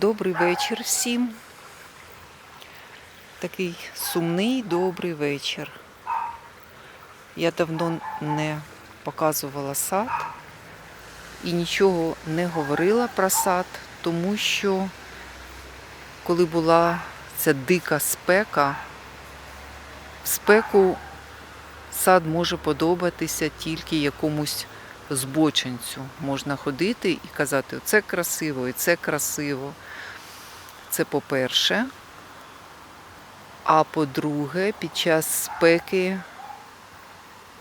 Добрий вечір всім. Такий сумний добрий вечір. Я давно не показувала сад і нічого не говорила про сад, тому що коли була ця дика спека, в спеку сад може подобатися тільки якомусь збочинцю. Можна ходити і казати, це красиво, і це красиво. Це по-перше. А по-друге, під час спеки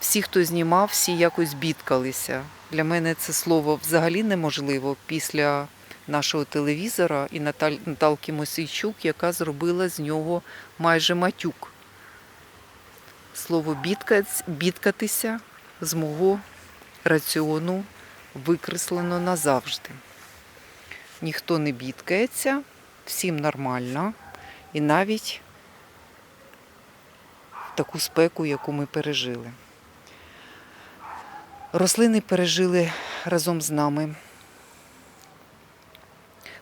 всі, хто знімав, всі якось бідкалися. Для мене це слово взагалі неможливо після нашого телевізора і Наталь... Наталки Мосійчук, яка зробила з нього майже матюк. Слово бідкатися з мого раціону викреслено назавжди. Ніхто не бідкається, всім нормально. І навіть таку спеку, яку ми пережили. Рослини пережили разом з нами.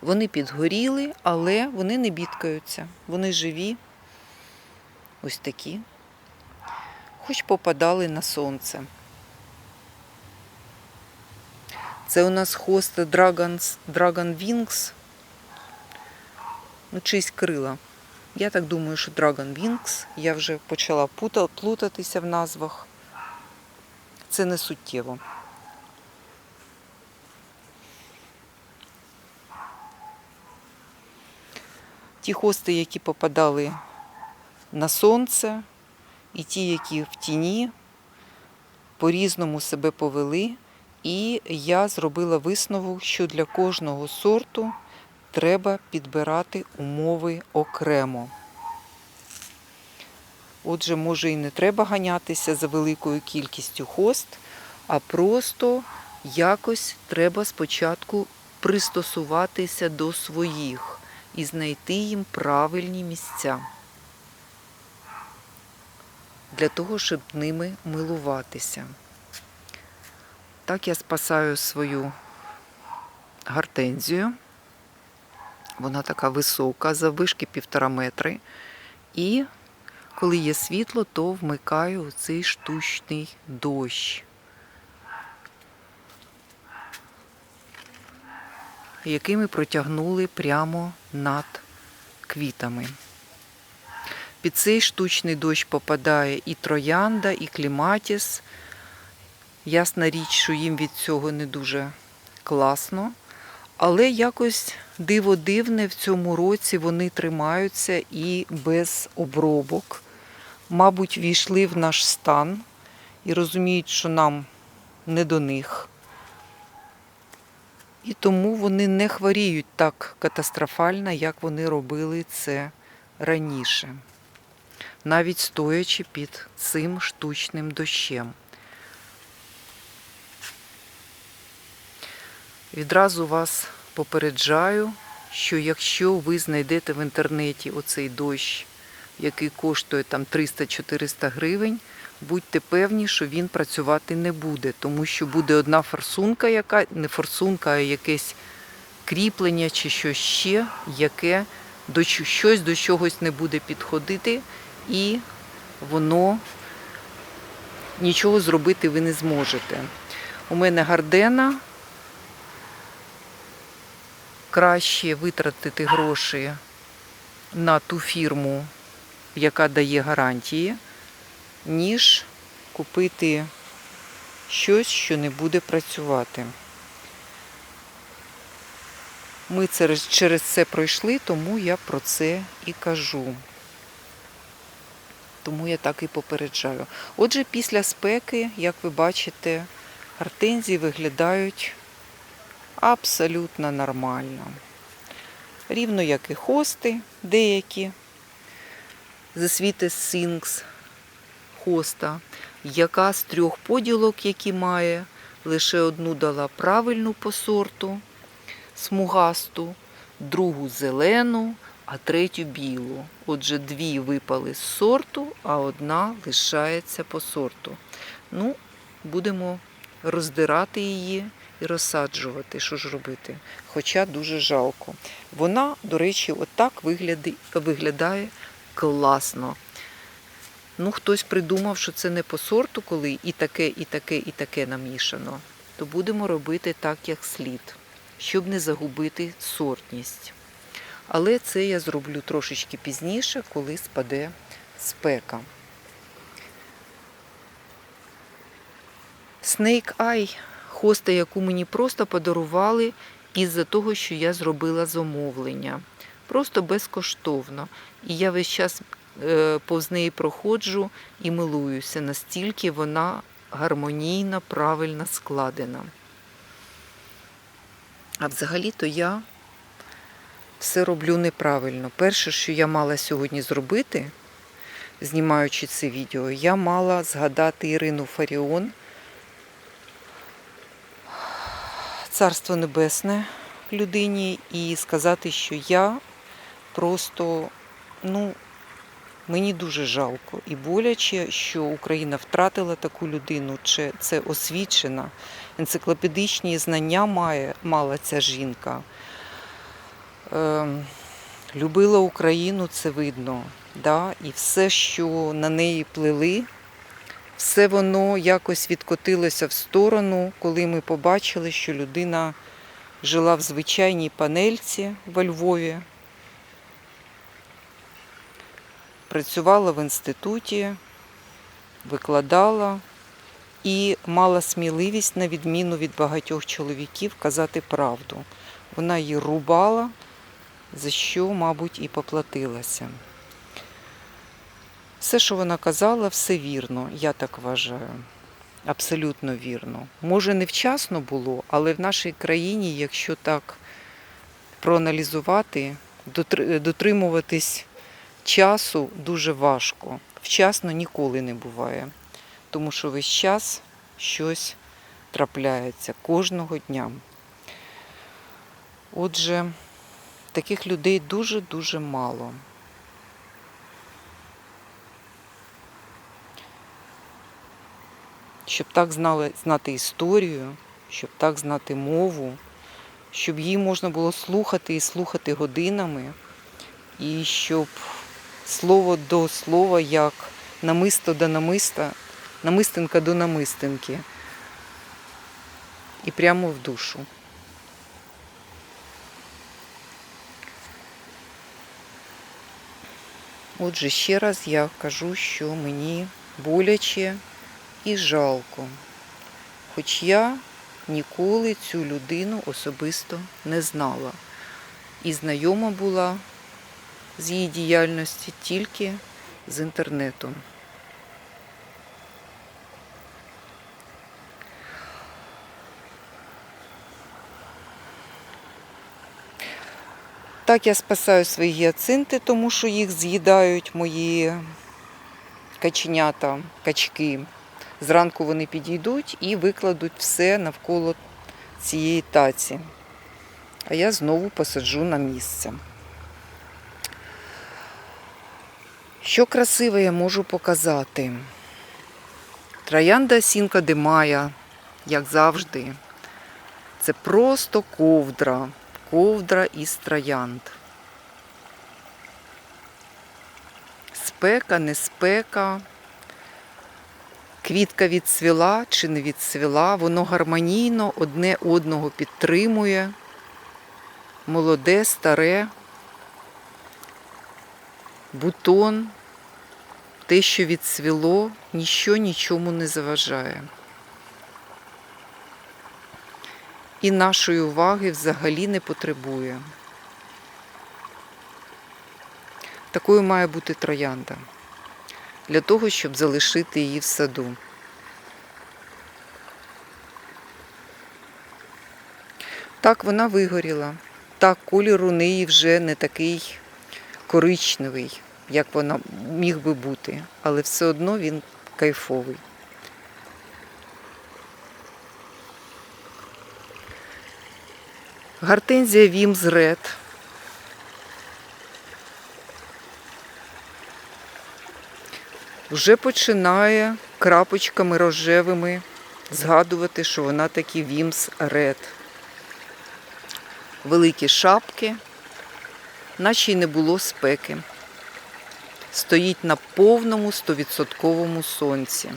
Вони підгоріли, але вони не бідкаються. Вони живі, ось такі, хоч попадали на сонце. Це у нас хост Dragons, Dragon Wings. Ну, чиїсь крила. Я так думаю, що Dragon Wings. Я вже почала плутатися в назвах. Це не суттєво. Ті хости, які попадали на сонце, і ті, які в тіні, по-різному себе повели. І я зробила висновок, що для кожного сорту треба підбирати умови окремо. Отже, може і не треба ганятися за великою кількістю хост, а просто якось треба спочатку пристосуватися до своїх і знайти їм правильні місця для того, щоб ними милуватися. Так я спасаю свою гортензію. Вона така висока, заввишки півтора метри. І коли є світло, то вмикаю цей штучний дощ, який ми протягнули прямо над квітами. Під цей штучний дощ попадає і троянда, і кліматіс. Ясна річ, що їм від цього не дуже класно. Але якось диво дивне в цьому році вони тримаються і без обробок. Мабуть, війшли в наш стан і розуміють, що нам не до них. І тому вони не хворіють так катастрофально, як вони робили це раніше, навіть стоячи під цим штучним дощем. Відразу вас попереджаю, що якщо ви знайдете в інтернеті оцей дощ, який коштує там 300-400 гривень, будьте певні, що він працювати не буде, тому що буде одна форсунка, яка не форсунка, а якесь кріплення чи щось ще, яке до щось до чогось не буде підходити, і воно нічого зробити ви не зможете. У мене гардена краще витратити гроші на ту фірму, яка дає гарантії, ніж купити щось, що не буде працювати. Ми через це пройшли, тому я про це і кажу. Тому я так і попереджаю. Отже, після спеки, як ви бачите, гортензії виглядають абсолютно нормально. Рівно як і хости деякі. Засвіти Синкс хоста, яка з трьох поділок, які має, лише одну дала правильну по сорту, смугасту, другу зелену, а третю білу. Отже, дві випали з сорту, а одна лишається по сорту. Ну, будемо роздирати її і розсаджувати. Що ж робити? Хоча дуже жалко. Вона, до речі, отак виглядає класно. Ну, хтось придумав, що це не по сорту, коли і таке, і таке, і таке намішано. То будемо робити так, як слід, щоб не загубити сортність. Але це я зроблю трошечки пізніше, коли спаде спека. Snake Eye – хоста, яку мені просто подарували із-за того, що я зробила замовлення. Просто безкоштовно. І я весь час е, повз неї проходжу і милуюся, настільки вона гармонійно, правильно складена. А взагалі-то я все роблю неправильно. Перше, що я мала сьогодні зробити, знімаючи це відео, я мала згадати Ірину Фаріон. Царство Небесне людині і сказати, що я просто, ну, мені дуже жалко і боляче, що Україна втратила таку людину. Чи це освічена, енциклопедичні знання має, мала ця жінка. Ем, любила Україну, це видно. Да? І все, що на неї плели, все воно якось відкотилося в сторону, коли ми побачили, що людина жила в звичайній панельці во Львові, працювала в інституті, викладала і мала сміливість, на відміну від багатьох чоловіків, казати правду. Вона її рубала, за що, мабуть, і поплатилася. Все, що вона казала, все вірно, я так вважаю. Абсолютно вірно. Може, не вчасно було, але в нашій країні, якщо так проаналізувати, дотримуватись часу дуже важко. Вчасно ніколи не буває, тому що весь час щось трапляється кожного дня. Отже, таких людей дуже-дуже мало. Щоб так знали, знати історію, щоб так знати мову, щоб її можна було слухати і слухати годинами, і щоб слово до слова, як намисто до намиста, намистинка до намистинки, і прямо в душу. Отже, ще раз я кажу, що мені боляче і жалко. Хоч я ніколи цю людину особисто не знала. І знайома була з її діяльності тільки з інтернету. Так я спасаю свої гіацинти, тому що їх з'їдають мої каченята, качки. Зранку вони підійдуть і викладуть все навколо цієї таці. А я знову посаджу на місце. Що красиве я можу показати? Троянда сінка Демая, як завжди. Це просто ковдра. Ковдра із троянд. Спека, не спека. Квітка відцвіла чи не відцвіла, воно гармонійно одне одного підтримує. Молоде, старе, бутон, те, що відцвіло, ніщо нічому не заважає. І нашої уваги взагалі не потребує. Такою має бути троянда для того, щоб залишити її в саду. Так, вона вигоріла. Так, колір у неї вже не такий коричневий, як вона міг би бути, але все одно він кайфовий. Гортензія Вімс Ред. Вже починає крапочками рожевими згадувати, що вона таки Вімс Ред. Великі шапки, наче й не було спеки. Стоїть на повному 100% сонці.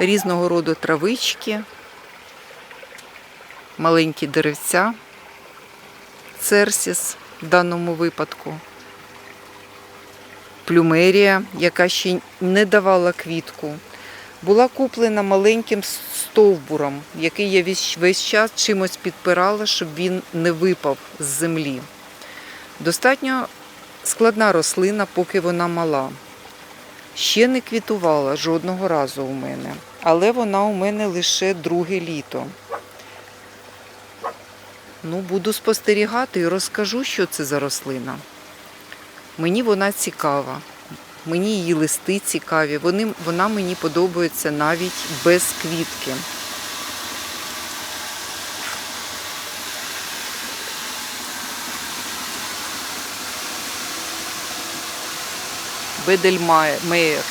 Різного роду травички, маленькі деревця, церсіс в даному випадку, плюмерія, яка ще не давала квітку, була куплена маленьким стовбуром, який я весь час чимось підпирала, щоб він не випав з землі. Достатньо складна рослина, поки вона мала. Ще не квітувала жодного разу у мене, але вона у мене лише друге літо. Ну, буду спостерігати і розкажу, що це за рослина. Мені вона цікава. Мені її листи цікаві. Вони, вона мені подобається навіть без квітки. Бедельмейер.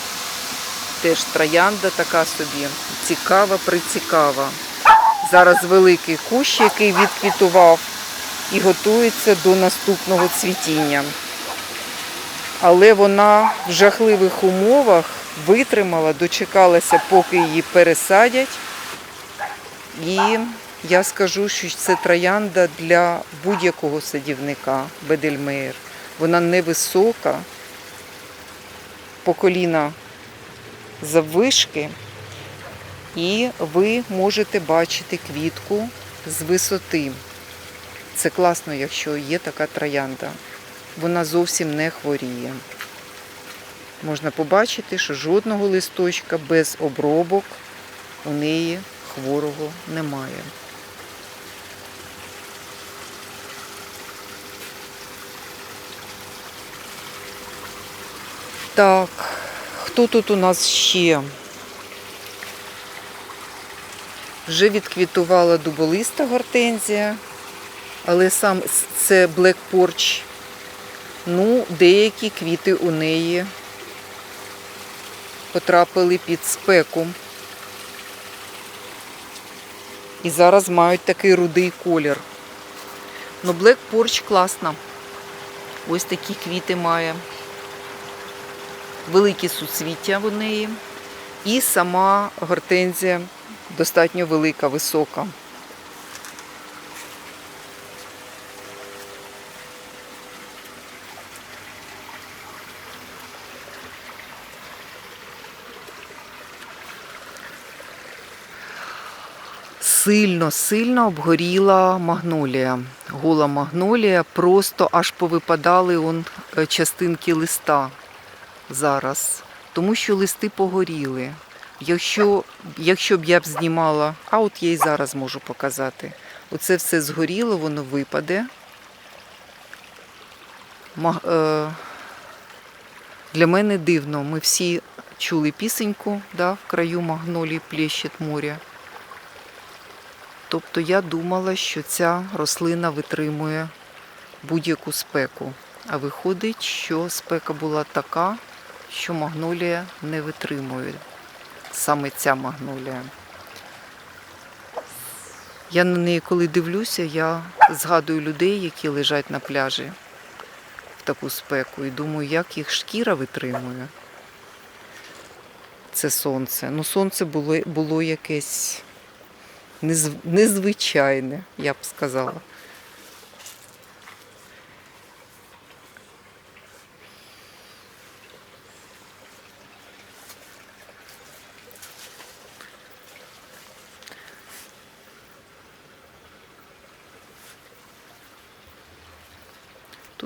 Теж троянда така собі. Цікава, прицікава. Зараз великий кущ, який відквітував і готується до наступного цвітіння. Але вона в жахливих умовах витримала, дочекалася, поки її пересадять. І я скажу, що це троянда для будь-якого садівника Бедельмейер. Вона невисока, по коліна заввишки, і ви можете бачити квітку з висоти. Це класно, якщо є така троянда. Вона зовсім не хворіє. Можна побачити, що жодного листочка без обробок у неї хворого немає. Так, хто тут у нас ще? Вже відквітувала дуболиста гортензія, але сам це Black Porch. Ну, деякі квіти у неї потрапили під спеку. І зараз мають такий рудий колір. Ну, Black Porch класна. Ось такі квіти має великі суцвіття в неї, і сама гортензія достатньо велика, висока. Сильно, сильно обгоріла магнолія. Гола магнолія, просто аж повипадали он е, частинки листа зараз, тому що листи погоріли. Якщо, якщо б я б знімала, а от я і зараз можу показати. Оце все згоріло, воно випаде. Е, для мене дивно, ми всі чули пісеньку да, в краю магнолії плещет моря. Тобто я думала, що ця рослина витримує будь-яку спеку. А виходить, що спека була така, що магнолія не витримує. Саме ця магнолія. Я на неї, коли дивлюся, я згадую людей, які лежать на пляжі в таку спеку, і думаю, як їх шкіра витримує. Це сонце. Ну, сонце було, було якесь незв- незвичайне, я б сказала.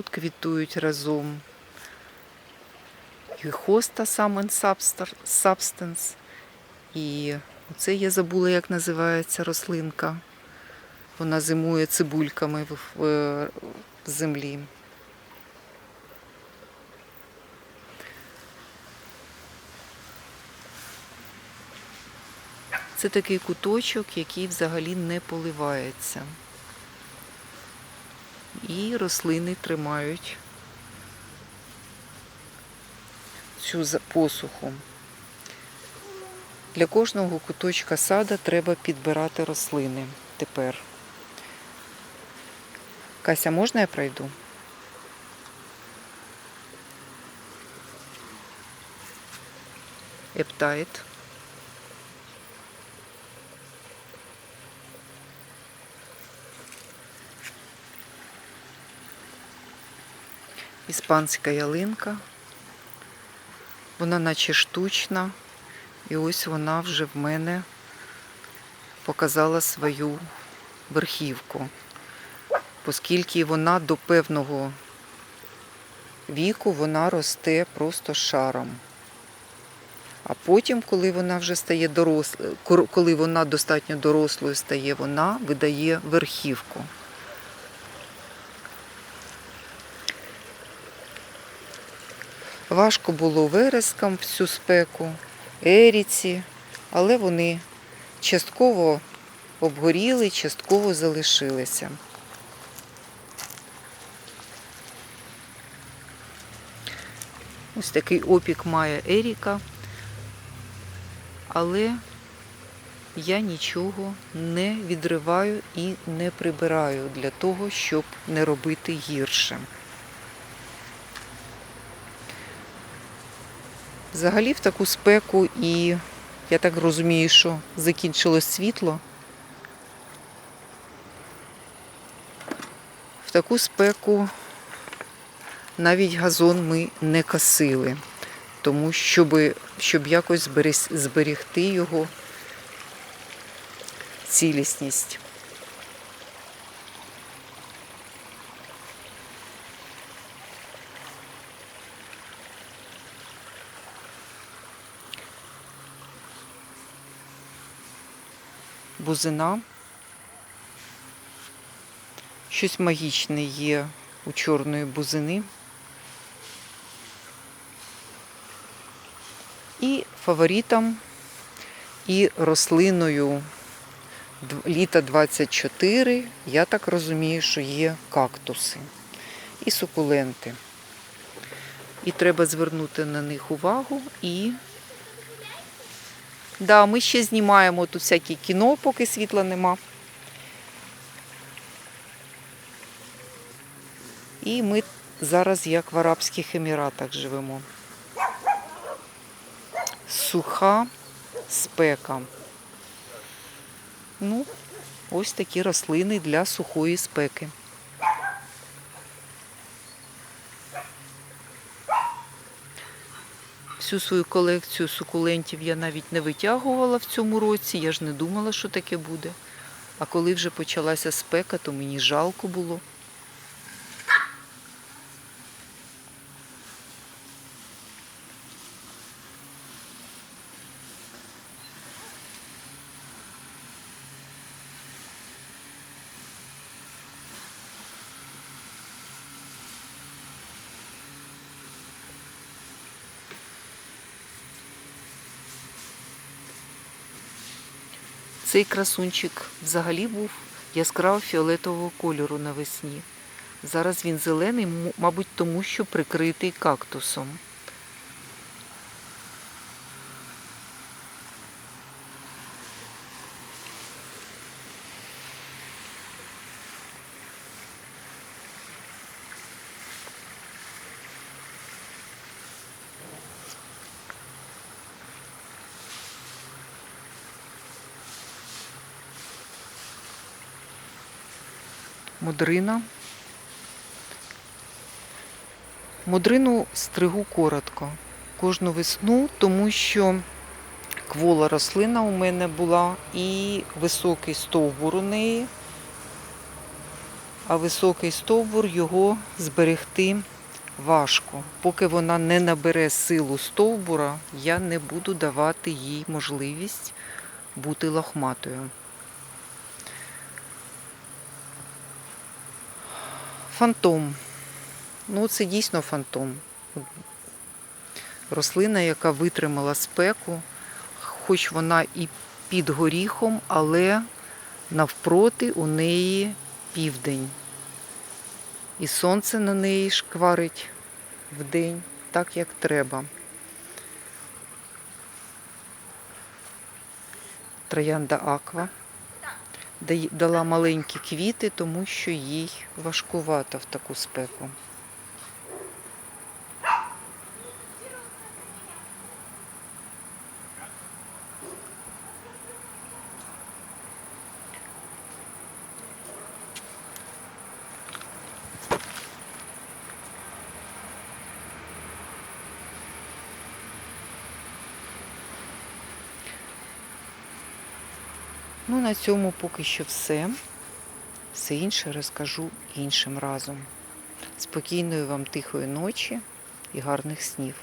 Тут квітують разом і хоста Summon Substance, і оце я забула, як називається рослинка. Вона зимує цибульками в, в землі. Це такий куточок, який взагалі не поливається. І рослини тримають цю посуху. Для кожного куточка сада треба підбирати рослини тепер. Кася, можна я пройду? Ептайт. Іспанська ялинка. Вона наче штучна. І ось вона вже в мене показала свою верхівку, оскільки вона до певного віку вона росте просто шаром. А потім, коли вона вже стає дорослою, коли вона достатньо дорослою стає, вона видає верхівку. Важко було верескам в цю спеку, еріці, але вони частково обгоріли, частково залишилися. Ось такий опік має Еріка, але я нічого не відриваю і не прибираю для того, щоб не робити гірше. Взагалі в таку спеку і я так розумію, що закінчилось світло. В таку спеку навіть газон ми не косили, тому щоб, щоб якось зберегти його цілісність. Бузина. Щось магічне є у чорної бузини. І фаворитом, і рослиною літа 24, я так розумію, що є кактуси і сукуленти. І треба звернути на них увагу і Да, ми ще знімаємо тут всяке кіно, поки світла нема. І ми зараз як в Арабських Еміратах живемо. Суха спека. Ну, ось такі рослини для сухої спеки. Всю свою колекцію сукулентів я навіть не витягувала в цьому році, я ж не думала, що таке буде. А коли вже почалася спека, то мені жалко було. Цей красунчик взагалі був яскраво фіолетового кольору навесні. Зараз він зелений, мабуть, тому що прикритий кактусом. Мудрина. Мудрину стригу коротко кожну весну, тому що квола рослина у мене була і високий стовбур у неї, а високий стовбур його зберегти важко. Поки вона не набере силу стовбура, я не буду давати їй можливість бути лохматою. Фантом. Ну, це дійсно фантом. Рослина, яка витримала спеку, хоч вона і під горіхом, але навпроти у неї південь. І сонце на неї шкварить вдень так, як треба. Троянда Аква дала маленькі квіти, тому що їй важкувато в таку спеку. На цьому поки що все. Все інше розкажу іншим разом. Спокійної вам тихої ночі і гарних снів.